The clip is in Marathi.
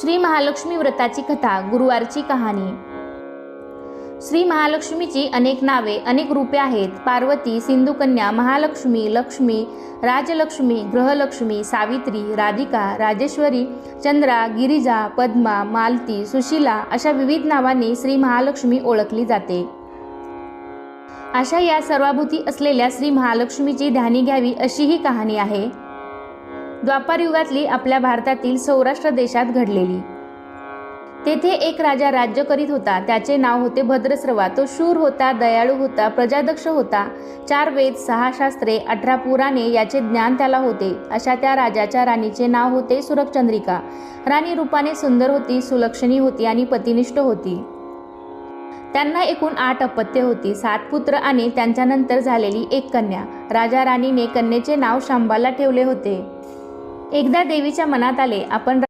श्री महालक्ष्मी व्रताची कथा गुरुवारची कहाणी. श्री महालक्ष्मीची अनेक नावे अनेक रूपे आहेत. पार्वती सिंधुकन्या महालक्ष्मी लक्ष्मी राजलक्ष्मी ग्रहलक्ष्मी सावित्री राधिका राजेश्वरी चंद्रा गिरिजा पद्मा मालती सुशीला अशा विविध नावांनी श्री महालक्ष्मी ओळखली जाते. अशा या सर्वाभूती असलेल्या श्री महालक्ष्मीची ध्यानी घ्यावी अशी ही कहाणी आहे. द्वापार युगातली आपल्या भारतातील सौराष्ट्र देशात घडलेली. तेथे एक राजा राज्य करीत होता. त्याचे नाव होते भद्रस्रवा. तो शूर होता दयाळू होता प्रजादक्ष होता. चार वेद सहा शास्त्रे अठरा पुराणे याचे ज्ञान त्याला होते. अशा त्या राजाच्या राणीचे नाव होते सुरकचंद्रिका राणी रूपाने सुंदर होती सुलक्षणी होती आणि पतिनिष्ठ होती. त्यांना एकूण आठ अपत्य होती. सात पुत्र आणि त्यांच्यानंतर झालेली एक कन्या. राजा राणीने कन्येचे नाव शांबाला ठेवले होते. एकदा देवीच्या मनात आले आपण